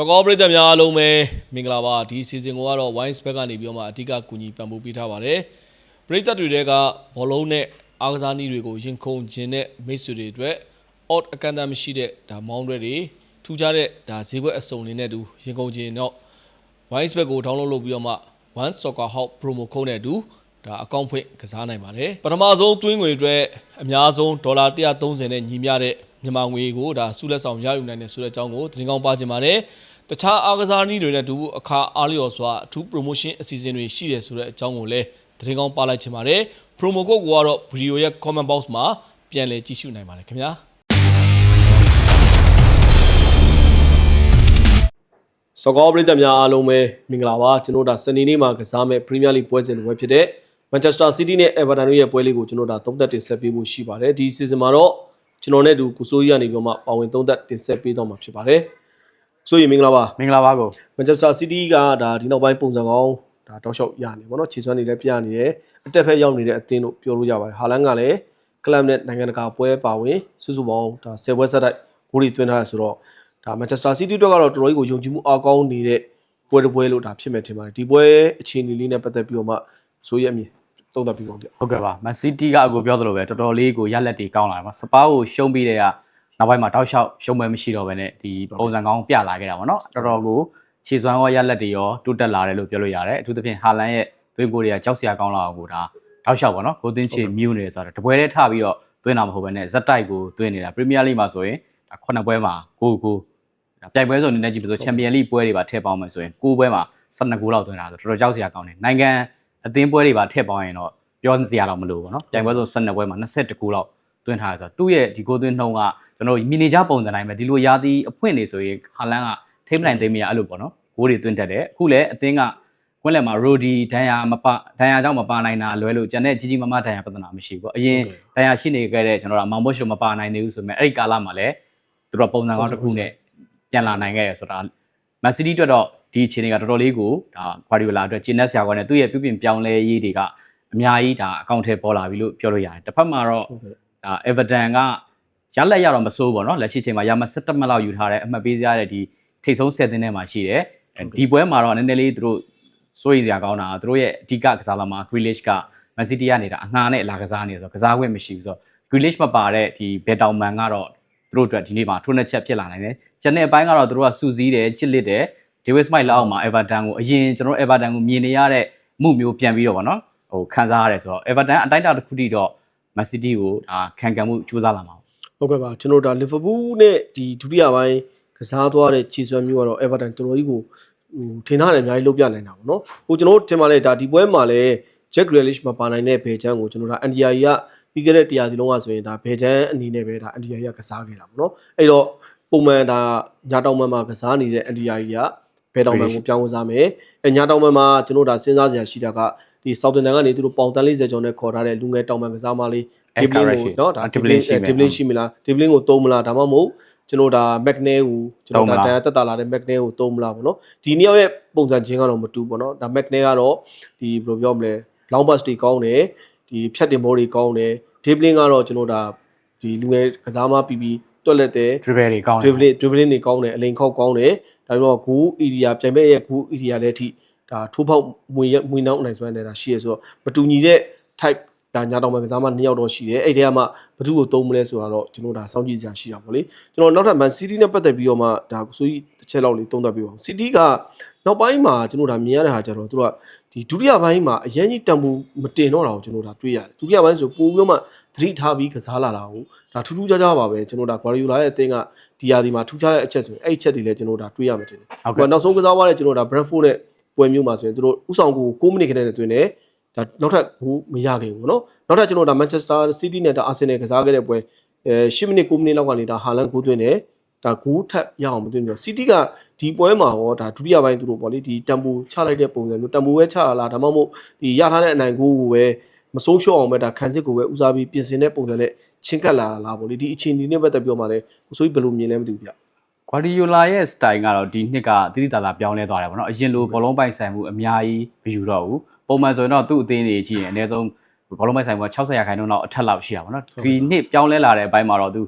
စောကောပရိသတ်များအားလုံးပဲမင်္ဂလာပါဒီ season ကိုကတော့ wine spec ကနေပြီးတော့မှအဓိကကူညီပံ့ပိုးပေးထားပါတယ်ပရိသတ်တွေတဲကဘောလုံးနဲ့အားကစားနည်းတွေကိုရင်ခုန်ခြင်းနဲ့မိတ်ဆွေတွေအတွက် odd အကန့်အသတ်မရှိတဲ့ဒါမောင်းတွေတွေထူးခြားတဲ့ဒါဈေးကွက်အစုံလေးနဲ့အတူရင်ခုန်ခြင်းတော့ wine spec ကို download လုပ်ပြီးတော့မှ one soccer hub promo code နဲ့အတူဒါအကောင့်ဖွင့်ကစားနိုင်ပါတယ်ပထမဆုံးသွင်းငွေအတွက်အများဆုံးဒေါ်လာ130နဲ့ညီမျှတဲ့ မြန်မာငွေကိုဒါစုလက်ဆောင်ရယူနိုင်တယ်ဆိုတဲ့အကြောင်းကိုသတင်းကောင်းပါချင်ပါတယ်တခြားအားကစားနည်းတွေနဲ့အတူအခါအားလျော်စွာအထူး promotion အစီအစဉ်တွေရှိတယ်ဆိုတဲ့အကြောင်းကိုလည်းသတင်းကောင်းပါလိုက်ချင်ပါတယ် promo code ကိုကတော့ video ရဲ့ comment box မှာပြန်လည်ကြည့်ရှုနိုင်ပါတယ်ခင်ဗျာစောကောပရိသတ်များအားလုံးပဲမင်္ဂလာပါကျွန်တော်တို့ဒါစနေနေ့မှာကစားမဲ့ Premier League ပွဲစဉ်တစ်ပွဲဖြစ်တဲ့ Manchester City နဲ့ Everton တို့ရဲ့ပွဲလေးကိုကျွန်တော်တို့ဒါသုံးသက်တင်ဆက်ပေးဖို့ရှိပါတယ်ဒီ season မှာတော့ ကျွန်တော်နဲ့အတူကိုစိုးကြီးကနေပြီးတော့မှပါဝင်သုံးသက်တင်ဆက်ပေးတော့မှာဖြစ်ပါတယ်ဆိုရင်မင်္ဂလာပါမင်္ဂလာပါကို Manchester City ကဒါဒီနောက်ပိုင်းပုံစံကောင်းဒါတောက်လျှောက်ရနေပေါ့နော်ခြေစွမ်းတွေလည်းပြနေတယ်အတက်ဖက်ရောက်နေတဲ့အသင်းတို့ပြောလို့ရပါတယ်ဟာလန်ကလည်းကလပ်နဲ့နိုင်ငံတကာပွဲပါဝင်စုစုပေါင်းဒါ10ပွဲဆက်တိုက်ဂိုးတွေသွင်းထားရဆိုတော့ဒါ Manchester City အတွက်ကတော့တော်တော်ကြီးကိုယုံကြည်မှုအားကောင်းနေတဲ့ပွဲတစ်ပွဲလို့ဒါဖြစ်မဲ့ထင်ပါတယ်ဒီပွဲအခြေအနေလေးနဲ့ပတ်သက်ပြီးတော့မှဆိုရအမြင် သုံးသပ်ပြီးပါဦးဗျဟုတ်ကဲ့ပါမန်စီးတီးကအကိုပြောသလိုပဲတော်တော်လေးကိုရက်လက်တွေကောင်းလာတယ်ပါစပါးကိုရှုံးပြီးတဲ့ကနောက်ပိုင်းမှာတောက်လျှောက်ရှုံးပွဲမရှိတော့ဘဲနဲ့ဒီပုံစံကောင်းပြလာခဲ့တာပေါ့နော်တော်တော်ကိုခြေစွမ်းရောရက်လက်တွေရောတိုးတက်လာတယ်လို့ပြောလို့ရတယ်အထူးသဖြင့်ဟာလန်ရဲ့သွင်းကိုတွေကကြောက်စရာကောင်းလာအောင်ကိုဒါတောက်လျှောက်ပေါ့နော်ကိုသိန်းချေမြူးနေတယ်ဆိုတော့တပွဲတည်းထပြီးတော့သွင်းတာမဟုတ်ဘဲနဲ့ဇက်တိုက်ကိုသွင်းနေတာပရီးမီးယားလိမှာဆိုရင်ဒါခုနှစ်ပွဲမှာကိုကိုဒါပြိုင်ပွဲဆိုအနေနဲ့ကြည့်ပြီးဆိုချန်ပီယံလိပွဲတွေပါထည့်ပေါင်းမယ်ဆိုရင်ကိုပွဲမှာ12ဂိုးလောက်သွင်းတာဆိုတော်တော်ကြောက်စရာကောင်းတယ်နိုင်ငံ အသင်းပွဲတွေပါထည့်ပေါင်းရင်တော့ ပြောစရာတော့မလိုဘူးเนาะပြိုင်ပွဲဆို12ပွဲမှာ22ခုလောက်တွင်းထားရဆိုတော့သူ့ရဲ့ဒီကိုသွင်းနှုံးကကျွန်တော်မီနေဂျာပုံစံတိုင်းပဲဒီလိုရာသီအဖွင့်နေဆိုရင်ဟာလန်ကထိမ့်မနိုင်သိမ်းမရအဲ့လိုပေါ့နော်ဂိုးတွေသွင်းတတ်တယ်အခုလည်းအသင်းကကွင်းလယ်မှာရိုဒီဒန်ယာမပဒန်ယာကြောင့်မပါနိုင်တာလွဲလို့ကျန်တဲ့ကြီးကြီးမားမားဒန်ယာပြဿနာမရှိဘူးပေါ့အရင်ဒန်ယာရှိနေခဲ့တဲ့ကျွန်တော်တို့မောင်ဘုတ်ရှိုမပါနိုင်သေးဘူးဆိုပေမဲ့အဲ့ဒီကာလမှာလည်းသူတို့ပုံစံကောင်းတစ်ခုနဲ့ပြန်လာနိုင်ခဲ့ရဆိုတာမန်စီးတီးအတွက်တော့ ဒီအခြေအနေကတော်တော်လေးကိုဒါဂွာဒီယိုလာအတွက်ဂျင်းနက်ဆရာကောနဲ့သူ့ရဲ့ပြုပြင်ပြောင်းလဲရေးတွေကအများကြီးဒါအကောင့်ထဲပေါ်လာပြီလို့ပြောလို့ရတယ်တစ်ဖက်မှာတော့ဒါ Everton ကရလက်ရတော့မစိုးဘူးပေါ့နော်လက်ရှိချိန်မှာရမ17မှတ်လောက်ယူထားတဲ့အမှတ်ပေးစရာတဲ့ဒီထိတ်ဆုံး7သင်းထဲမှာရှိတယ်ဒီပွဲမှာတော့နည်းနည်းလေးသူတို့စိုးရိမ်စရာကောင်းတာသူတို့ရဲ့အဓိကကစားသမား Grealish က Man City ကနေဒါအငှားနဲ့လာကစားနေဆိုတော့ကစားခွင့်မရှိဘူးဆိုတော့ Grealish မပါတဲ့ဒီ Bettelman ကတော့သူတို့အတွက်ဒီနေ့မှာထိုးနှက်ချက်ဖြစ်လာနိုင်တယ်။ကျန်တဲ့အပိုင်းကတော့သူတို့ကစူးစီးတယ်ချစ်လစ်တယ် David Smite လောက်အောင်မှာ Everton ကိုအရင်ကျွန်တော်တို့ Everton ကိုမြင်နေရတဲ့မှုမျိုးပြန်ပြီးတော့ဗောနော်ဟိုခံစားရတယ်ဆိုတော့ Everton အတိုင်းအတာတစ်ခုထိတော့ Man City ကိုဒါခံကံမှုကြိုးစားလာမှာဟုတ်ကဲ့ပါကျွန်တော်ဒါလီဗာပူးနဲ့ဒီဒုတိယပိုင်းကစားသွားတဲ့ခြေစွမ်းမျိုးကတော့ Everton တော်တော်ကြီးကိုဟိုထင်ထားတယ်အများကြီးလုပ်ပြနိုင်တာပေါ့နော်ဟိုကျွန်တော်ထင်ပါလေဒါဒီပွဲမှာလည်း Jack Grealish မပါနိုင်တဲ့ဘယ်ချမ်းကိုကျွန်တော်ဒါ NDI ကပြီးခဲ့တဲ့တရားစီလုံးကဆိုရင်ဒါဘယ်ချမ်းအနေနဲ့ပဲဒါ NDI ကကစားခဲ့တာပေါ့နော်အဲ့တော့ပုံမှန်ဒါညာတောင်မှန်မှာကစားနေတဲ့ NDI က ဘယ်တောင်မှန်ကိုပြောင်းကစားမယ်အဲညာတောင်မှန်မှာကျွန်တော်ဒါစဉ်းစားစရာရှိတာကဒီ Southampton ကနေသူတို့ပေါင်တန်40ကျော်နဲ့ခေါ်ထားတဲ့လူငယ်တောင်မှန်ကစားမလေးအဲ Diblin ကို Carrasco နော်ဒါ Diblin ရှိမယ် Diblin ရှိမလား Diblin ကိုသုံးမလားဒါမှမဟုတ်ကျွန်တော်ဒါ McNair ကိုကျွန်တော်သုံးမဒါလားတန်တက်တာလာတဲ့ McNair ကိုသုံးမလားပေါ့နော်ဒီနှစ်ယောက်ရဲ့ပုံစံချင်းကတော့မတူပေါ့နော်ဒါ McNair ကတော့ဒီဘယ်လိုပြောမလဲ long pass တွေကောင်းတယ်ဒီဖြတ်တင်ဘောတွေကောင်းတယ် Diblin ကတော့ကျွန်တော်ဒါဒီလူငယ်ကစားမပြီးပြီး တွက်လက်တယ် dribble တွေကောင်းတယ် dribbling dribbling တွေကောင်းတယ်အလိန်ခောက်ကောင်းတယ်ဒါပြီးတော့ goal area ပြိုင်မဲ့ရဲ့ goal area လည်းအထိဒါထိုးပေါက်မွေရမွေနှောင်းနိုင်စွမ်းနေတာရှိရဆိုတော့မတူညီတဲ့ type ဒါညာတော်မှကစားမနှစ်ယောက်တော့ရှိတယ်အဲ့ဒီကမှဘသူ့ကိုသုံးမလဲဆိုတာတော့ကျွန်တော်ဒါစောင့်ကြည့်စရာရှိတာပေါ့လေကျွန်တော်နောက်ထပ် Man City နဲ့ပတ်သက်ပြီးတော့မှဒါဆိုကြီးတစ်ချက်လောက်လေးသုံးသပ်ပြပါဦး City က နောက်ပိုင်းမှာကျွန်တော်ဒါမြင်ရတဲ့ဟာကြတော့သူကဒီဒုတိယပိုင်းမှာအရင်ကြီးတံပူမတင်တော့တာကိုကျွန်တော်ဒါတွေ့ရတယ်ဒုတိယပိုင်းဆိုပိုပြီးတော့မှသတိထားပြီးကစားလာတာကိုဒါထူးထူးခြားခြားပါပဲကျွန်တော်ဒါ Guardiola ရဲ့အသင်းကဒီယာဒီမှာထူးခြားတဲ့အချက်ဆိုရင်အဲ့ဒီချက်တွေလည်းကျွန်တော်ဒါတွေ့ရမှာတင်တယ် ဟုတ် ဟို ကဲ့ နောက်ဆုံးကစားသွားတဲ့ကျွန်တော်ဒါ Brentford နဲ့ပွဲမျိုးမှာဆိုရင်သူတို့ဥဆောင်ကို6မိနစ်ခန့်နဲ့တွင်တယ်ဒါနောက်ထပ်ဟိုမရခင်ဘူးเนาะနောက်ထပ်ကျွန်တော်ဒါ Manchester City နဲ့ဒါ Arsenal ကစားခဲ့တဲ့ပွဲအဲ10မိနစ်9မိနစ်လောက်ကနေဒါ Haaland ကိုတွင်တယ် ဒါဂိုးထပ်ရအောင်မသွင်းပြီးတော့ City ကဒီပွဲမှာရောဒါဒုတိယပိုင်းသူတို့ပေါ့လေဒီတမ်ပူချလိုက်တဲ့ပုံစံမျိုးတမ်ပူပဲချလာလားဒါမှမဟုတ်ဒီရထားတဲ့အနိုင်ကိုကိုပဲမဆုံးရှုံးအောင်ပဲဒါခံစစ်ကိုပဲဦးစားပြီးပြင်ဆင်တဲ့ပုံစံနဲ့ချင်းကပ်လာတာလားပေါ့လေဒီအချိန်ဒီနဲ့ပတ်သက်ပြီးတော့မှလည်းကိုဆိုပြီးဘယ်လိုမြင်လဲမသိဘူးဗျဂွာဒီယိုလာရဲ့ style ကတော့ဒီနှစ်ကတိတိတသာပြောင်းလဲသွားတယ်ဗောနော်အရင်လိုဘောလုံးပိုင်ဆိုင်မှုအများကြီးမယူတော့ဘူးပုံမှန်ဆိုရင်တော့သူ့အသင်းတွေကြည့်ရင်အနည်းဆုံးဘောလုံးပိုင်ဆိုင်မှုက60ရာခိုင်နှုန်းလောက်အထက်လောက်ရှိတာဗောနော်ဒီနှစ်ပြောင်းလဲလာတဲ့အပိုင်းမှာတော့သူ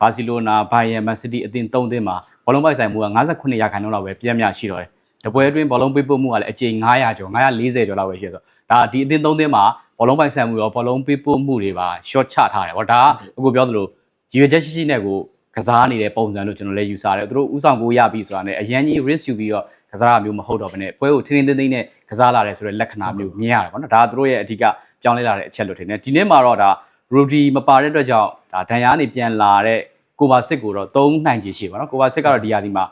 ဘာစီလိုနာဘိုင်ယန်မန်စီးတီးအသင်း၃သင်းမှာဘောလုံးပိုက်ဆိုင်မှုက58ရာခိုင်နှုန်းလောက်ပဲပြည့်မြရှိတော့တယ်။တပွဲအတွင်းဘောလုံးပေးပို့မှုကလည်းအကြိမ်900ကျော်940ကျော်လောက်ပဲရှိဆိုတော့ဒါဒီအသင်း၃သင်းမှာဘောလုံးပိုက်ဆိုင်မှုရောဘောလုံးပေးပို့မှုတွေပါ short ချထားတယ်ဗောဒါကအခုပြောသလိုရည်ရွယ်ချက်ရှိရှိနဲ့ကိုကစားနေတဲ့ပုံစံလို့ကျွန်တော်လည်းယူဆတယ်သူတို့ဥဆောင်ကိုရပြီဆိုတာနဲ့အရန်ကြီး risk ယူပြီးတော့ကစားတာမျိုးမဟုတ်တော့ဘဲနဲ့ပွဲကိုထင်းထင်းသိမ်းသိမ်းနဲ့ကစားလာတယ်ဆိုတဲ့လက္ခဏာမျိုးမြင်ရတယ်ဗောနော်ဒါကသူတို့ရဲ့အဓိကပြောင်းလဲလာတဲ့အချက်လို့ထင်တယ်ဒီနေ့မှာတော့ဒါ ရူဒီမပါတဲ့အတွက်ကြောင့်ဒါဒဏ်ရာနေပြန်လာတဲ့ကိုဘာစစ်ကိုတော့သုံးနိုင်ချေရှိပါနော်ကိုဘာစစ်ကတော့ဒီရာဒီမှာ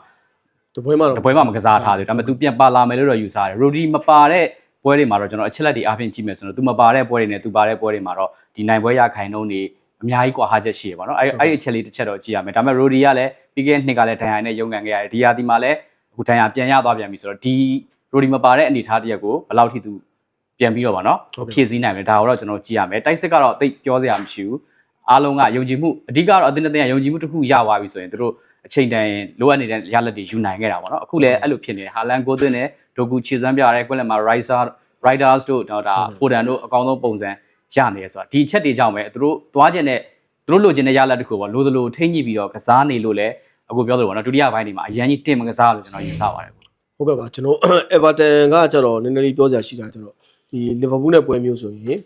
တပွဲမှာတော့တပွဲမှာမကစားထားသေးဘူးဒါပေမဲ့သူပြန်ပါလာမယ်လို့တော့ယူဆတယ်ရူဒီမပါတဲ့ပွဲတွေမှာတော့ကျွန်တော်အချက်လက်တွေအပြင်ကြည့်မယ်ဆိုတော့သူမပါတဲ့ပွဲတွေနဲ့သူပါတဲ့ပွဲတွေမှာတော့ဒီနိုင်ပွဲရခိုင်နှုန်းတွေအများကြီးကွာဟာချက်ရှိရပါတော့အဲ့အဲ့အချက်လေးတစ်ချက်တော့ကြည့်ရမယ်ဒါပေမဲ့ရိုဒီကလည်းပြီးခဲ့တဲ့နှစ်ကလည်းဒဏ်ရာနဲ့ရုံကန်ခဲ့ရတယ်ဒီရာဒီမှာလည်းအခုဒဏ်ရာပြန်ရသွားပြန်ပြီဆိုတော့ဒီရိုဒီမပါတဲ့အနေအထားတရက်ကိုဘယ်လောက်ထိသူ ပြန်ပြီးတော့ဗောနော်ဖြည့်ဆည်းနိုင်မယ်ဒါကိုတော့ကျွန်တော်ကြည့်ရမယ်တိုက်စစ်ကတော့တိတ်ပြောစရာမရှိဘူးအားလုံးကယုံကြည်မှုအဓိကတော့အတင်းအတင်းကယုံကြည်မှုတစ်ခုရသွားပြီဆိုရင်တို့အချိန်တန်လိုအပ်နေတဲ့ရလက်တွေယူနိုင်ခဲ့တာဗောနော်အခုလည်းအဲ့လိုဖြစ်နေတယ်ဟာလန်ကိုသွင်းတယ်ဒိုကူချီစွမ်းပြရဲကွက်လက်မှာ Riser Riders တို့တော့ဒါ Foden တို့အကောင်းဆုံးပုံစံရနေရဆိုတာဒီချက်တွေကြောင့်ပဲတို့သွားခြင်းနဲ့တို့လိုချင်တဲ့ရလက်တစ်ခုပေါ့လိုသလိုထိမ့်ညှိပြီးတော့ကစားနေလို့လည်းအခုပြောသလိုပေါ့နော်ဒုတိယပိုင်းဒီမှာအရန်ကြီးတင်မကစားလို့ကျွန်တော်ယူဆပါတယ်ဟုတ်ကဲ့ပါကျွန်တော် Everton ကကျတော့နည်းနည်းလေးပြောစရာရှိတာကျတော့ ဒီ Liverpool နဲ့ပွဲမျိုးဆိုရင်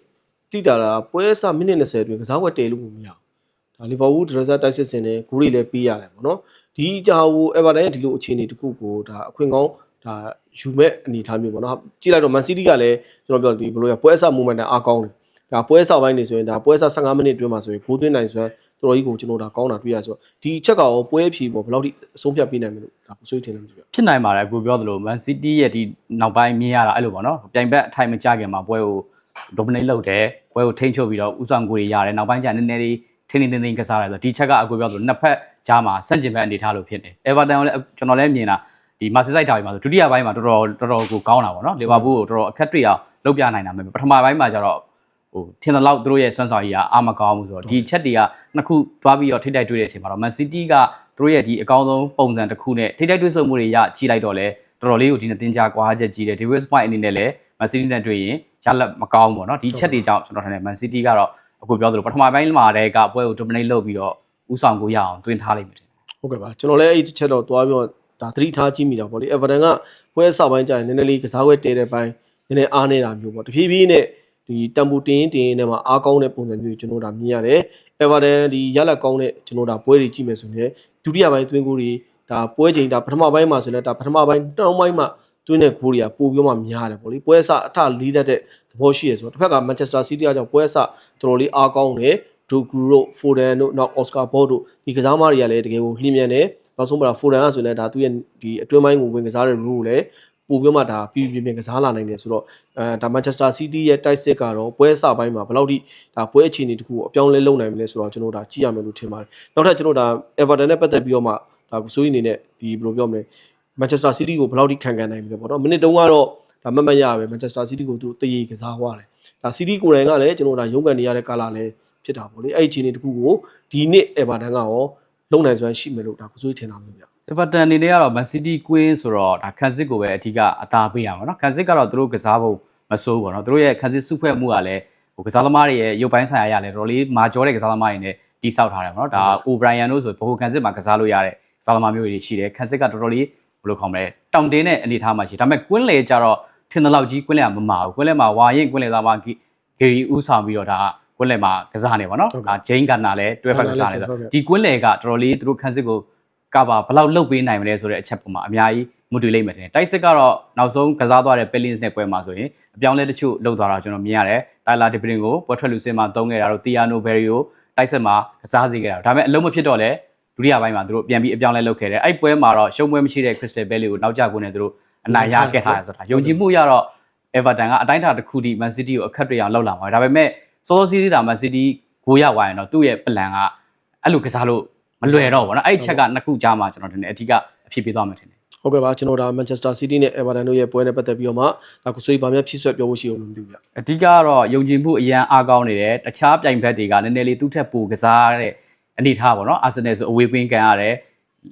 တိတာတာပွဲစမိနစ်20အတွင်းကစားဝက်တည်လို့မရဘူးဒါ Liverpool ဒရဇာတိုက်စစ်စင်နဲ့ဂူရီလည်းပြီးရတယ်ပေါ့နော်ဒီအကြောင်းကို Everton ရဲ့ဒီလိုအခြေအနေတစ်ခုကိုဒါအခွင့်ကောင်းဒါယူမဲ့အနေအထားမျိုးပေါ့နော်ကြည့်လိုက်တော့ Man City ကလည်းကျွန်တော်ပြောဒီဘယ်လိုရပွဲစ movement အားကောင်းတယ်ဒါပွဲစပိုင်းနေဆိုရင်ဒါပွဲစ15မိနစ်အတွင်းမှာဆိုရင်ဂိုးသွင်းနိုင်ဆိုရင် တော်တော်ကြီးကိုကျွန်တော်ဒါကောင်းတာတွေ့ရဆိုတော့ဒီအချက်ကရောပွဲဖြီပေါ့ဘယ်လောက်ထိအဆုံးဖြတ်ပေးနိုင်မလို့ဒါကိုဆွေးထင်တယ်မသိဘူးဖြစ်နိုင်ပါတယ်ကိုပြောသလို Man City ရဲ့ဒီနောက်ပိုင်းမြင်ရတာအဲ့လိုပေါ့နော်ပြိုင်ဘက်အထိုင်မကြခင်မှာပွဲကို dominate လုပ်တယ်ပွဲကိုထိန်းချုပ်ပြီးတော့ဥဆောင်ကိုတွေရတယ်နောက်ပိုင်းကျနည်းနည်းလေးထင်းထင်းထင်းထင်းကစားရတယ်ဆိုတော့ဒီချက်ကအကိုပြောသလိုနှစ်ဖက်ကြားမှာဆန့်ကျင်ဘက်အနေထားလို့ဖြစ်နေ Everton ကိုလည်းကျွန်တော်လည်းမြင်တာဒီ Merseyside တာပြီးမှာဆိုဒုတိယပိုင်းမှာတော်တော်တော်တော်ကိုကောင်းတာပေါ့နော် Liverpool ကိုတော်တော်အခက်တွေ့အောင်လုပ်ပြနိုင်တာပဲပထမပိုင်းမှာကျတော့ ဟိုထင်တယ်လို့သူတို့ရဲ့စွမ်းဆောင်ရည်ကအာမကောင်းဘူးဆိုတော့ဒီချက်တွေကနှစ်ခုသွားပြီးတော့ထိတိုက်တွေ့တဲ့အချိန်မှာတော့ Man City ကသူတို့ရဲ့ဒီအကောင်းဆုံးပုံစံတစ်ခုနဲ့ထိတိုက်တွေ့ဆုံမှုတွေရကြီးလိုက်တော့လဲတော်တော်လေးကိုဒီနေ့တင်ကြကွာချက်ကြီးတယ် Davis Point အနေနဲ့လည်း Man City နဲ့တွေ့ရင်ရလက်မကောင်းဘူးပေါ့နော်ဒီချက်တွေကြောင့်ကျွန်တော်ထင်တယ် Man City ကတော့အခုပြောသလိုပထမပိုင်းမှာတည်းကပွဲကို dominate လုပ်ပြီးတော့ဥဆောင်ကိုရအောင်တွင်းထားလိုက်မယ်ထင်တယ်ဟုတ်ကဲ့ပါကျွန်တော်လည်းအဲ့ဒီချက်တော့သွားပြီးတော့ဒါသတိထားကြည့်မိတာပေါ့လေ Everton ကပွဲစပိုင်းကျရင်နည်းနည်းလေးကစားပွဲတဲတဲ့ပိုင်းနည်းနည်းအားနေတာမျိုးပေါ့တဖြည်းဖြည်းနဲ့ ဒီတမ်ပူတင်းရင်တင်းရင်နဲ့မှာအားကောင်းတဲ့ပုံစံမျိုးကျွန်တော်တို့ဒါမြင်ရတယ် Everton ဒီရလက်ကောင်းတဲ့ကျွန်တော်တို့ဒါပွဲတွေကြည့်မယ်ဆိုရင်ဒုတိယပိုင်းသွင်းကိုတွေဒါပွဲချိန်ဒါပထမပိုင်းမှာဆိုရင်လည်းဒါပထမပိုင်းတောင်းပိုင်းမှာသွင်းတဲ့ဂိုးတွေကပို့ပြီးမှများတယ်ပေါ့လေပွဲစအထလေးတတ်တဲ့သဘောရှိရဆိုတော့တစ်ဖက်က Manchester City ကကြောင့်ပွဲစတော်တော်လေးအားကောင်းတယ်ဒိုဂူတို့ဖိုဒန်တို့နောက်အော်စကာဘော့တို့ဒီကစားမတွေကလည်းတကယ်ကိုလျင်မြန်တယ်နောက်ဆုံးမှာဖိုဒန်ကဆိုရင်လည်းဒါသူ့ရဲ့ဒီအတွင်းပိုင်းကိုဝင်ကစားတဲ့ role ကိုလည်း ပို့ပြီးမှဒါပြီးပြင်းပြင်းကစားလာနိုင်တယ်ဆိုတော့အဲဒါ Manchester City ရဲ့ တိုက်စစ်ကတော့ပွဲစပိုင်းမှာဘယ်လောက်ထိဒါပွဲအခြေအနေတခုကိုအပြောင်းလဲလုပ်နိုင်မလဲဆိုတော့ကျွန်တော်တို့ဒါကြည့်ရမယ်လို့ထင်ပါတယ်နောက်ထပ်ကျွန်တော်တို့ဒါ Everton နဲ့ပတ်သက်ပြီးတော့မှဒါကိုစိုးရိမ်နေနဲ့ဒီဘယ်လိုပြောမလဲ Manchester City ကိုဘယ်လောက်ထိခံခံနိုင်မလဲပေါ့နော်မိနစ်တုန်းကတော့ဒါမတ်မတ်ရပဲ Manchester City ကိုသူတို့တရေကစားသွားတယ်ဒါ City ကိုယ်တိုင်ကလည်းကျွန်တော်တို့ဒါရုံးကန်နေရတဲ့ကာလာလည်းဖြစ်တာပေါ့လေအဲ့ဒီအခြေအနေတခုကိုဒီနှစ် Everton ကရောလုံနိုင်စွမ်းရှိမယ်လို့ဒါကိုစိုးရိမ်ထင်တာမျိုးဗျ Everton အနေနဲ့ကတော့ Man City Queen ဆိုတော့ဒါခန်းစစ်ကိုပဲအဓိကအသာပေးရမှာเนาะခန်းစစ်ကတော့သူတို့ကစားဖို့မစိုးဘူးပေါ့เนาะသူတို့ရဲ့ခန်းစစ်စုဖွဲ့မှုကလည်းဟိုကစားသမားတွေရဲ့ရုပ်ပိုင်းဆိုင်ရာရလည်းတော်တော်လေးမာကျော်တဲ့ကစားသမားတွေနဲ့တိဆောက်ထားတယ်ပေါ့เนาะဒါ O'Brien တို့ဆိုဘိုခန်းစစ်မှာကစားလို့ရတဲ့ကစားသမားမျိုးတွေရှိတယ်ခန်းစစ်ကတော်တော်လေးဘယ်လိုခေါ်မလဲတောင်တင်းတဲ့အနေအထားမှာရှိဒါပေမဲ့ကွင်းလေကြတော့ထင်တဲ့လောက်ကြီးကွင်းလေကမမာဘူးကွင်းလေမှာဝါရင်ကွင်းလေသားမှာဂီဂီရီဦးဆောင်ပြီးတော့ဒါကွင်းလေမှာကစားနေပါเนาะဒါဂျိန်းကန်နာလည်းတွဲဖက်ကစားနေဆိုဒီကွင်းလေကတော်တော်လေးသူတို့ခန်းစစ်ကို ကဘာဘယ်လောက်လုတ်ပေးနိုင်မလဲဆိုတဲ့အချက်ပုံမှာအများကြီးမူတည်လိမ့်မယ်တင်တိုက်စစ်ကတော့နောက်ဆုံးကစားသွားတဲ့ Pellins နဲ့ပွဲမှာဆိုရင်အပြောင်းလဲတချို့လုတ်သွားတာကျွန်တော်မြင်ရတယ်တိုင်လာဒီပရင်ကိုပွဲထွက်လူစင်မှာတုံးခဲ့တာတော့တီယာနိုဘယ်ရီကိုတိုက်စစ်မှာကစားစေခဲ့တာဒါပေမဲ့အလုံးမဖြစ်တော့လဲဒုတိယပိုင်းမှာသူတို့ပြန်ပြီးအပြောင်းလဲလုပ်ခဲ့တယ်အဲ့ပွဲမှာတော့ရှုံးပွဲမရှိတဲ့ Crystal Palace ကိုနောက်ကျကိုနဲ့သူတို့အနိုင်ရခဲ့တာဆိုတာယုံကြည်မှုရတော့ Everton ကအတိုင်းအတာတစ်ခုထိ Man City ကိုအခက်တွေအောင်လောက်လာမှာဒါပေမဲ့စောစောစီးစီးတာ Man City ကိုရသွားရင်တော့သူ့ရဲ့ plan ကအဲ့လိုကစားလို့ မလွယ်တော့ဘူးเนาะအဲ့ဒီချက်ကနှစ်ခုကြားမှာကျွန်တော်တင်တယ်အဓိကအဖြစ်ပေးသွားမယ်ထင်တယ် ဟုတ်ကဲ့ပါကျွန်တော်ဒါ Manchester City နဲ့ Everton တို့ရဲ့ပွဲနဲ့ပတ်သက်ပြီးတော့မှဒါကိုစိုးရိမ်ပါများဖြစ်ဆွဲပြောဖို့ရှိအောင်လို့မသိဘူးဗျ အဓိကကတော့ယုံကြည်မှုအရန်အားကောင်းနေတယ်တခြားပြိုင်ဘက်တွေကနည်းနည်းလေးသူ့ထက်ပိုကစားတဲ့အနေထားပေါ့နော်အာဆင်နယ်ဆိုအဝေးကွင်းကန်ရတယ်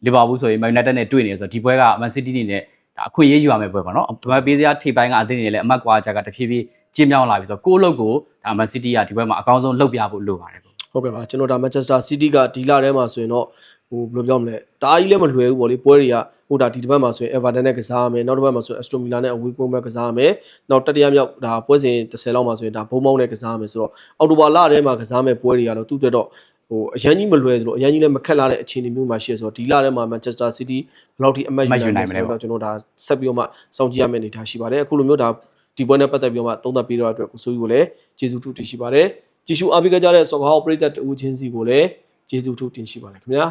လီဗာပူးဆိုရင်မန်ယူနိုက်တက်နဲ့တွေ့နေဆိုတော့ဒီပွဲကမန်စီးတီးနေနဲ့ဒါအခွင့်အရေးယူရမယ့်ပွဲပေါ့နော်။ဘာပေးစရာထိပ်ပိုင်းကအသင်းတွေလည်းအမတ်ကွာချက်ကတဖြည်းဖြည်းကျင်းမြောင်းလာပြီဆိုတော့ကိုယ့်အလုပ်ကိုဒါမန်စီးတီးကဒီပွဲမှာအကောင်းဆုံးလုပ်ပြဖို့လိုပါတယ်ကို ဟုတ်ကဲ့ပါကျွန်တော်ဒါ Manchester City ကဒီလထဲမှာဆိုရင်တော့ဟိုဘယ်လိုပြောမလဲတအားကြီးလည်းမလွယ်ဘူးပေါ့လေပွဲတွေကဟိုဒါဒီတစ်ပတ်မှာဆိုရင် Everton နဲ့ကစားရမယ်နောက်တစ်ပတ်မှာဆိုရင် Aston Villa နဲ့ Away Goal မဲ့ကစားရမယ်နောက်တတိယမြောက်ဒါပွဲစဉ်30လောက်မှာဆိုရင်ဒါဘုံမောင်းနဲ့ကစားရမယ်ဆိုတော့အောက်တိုဘာလထဲမှာကစားမယ်ပွဲတွေကတော့သူ့အတွက်တော့ဟိုအရန်ကြီးမလွယ်သလိုအရန်ကြီးလည်းမခက်လာတဲ့အခြေအနေမျိုးမှာရှိရဆိုတော့ဒီလထဲမှာ Manchester City ဘယ်လောက်ထိအမှတ်ယူနိုင်မလဲဆိုတော့ကျွန်တော်ဒါဆက်ပြီးတော့မှစောင့်ကြည့်ရမယ့်အနေအထားရှိပါတယ်အခုလိုမျိုးဒါဒီပွဲနဲ့ပတ်သက်ပြီးတော့မှသုံးသပ်ပေးတော့အတွက်ကိုစိုးကြီးကိုလည်းကျေးဇူးတူတင်ရှိပါတယ် ကြည့်ရှုအားပေးကြတဲ့ဆော့ကား operator တူချင်းစီကိုလည်းကျေးဇူးတူတင်ရှိပါတယ်ခင်ဗျာ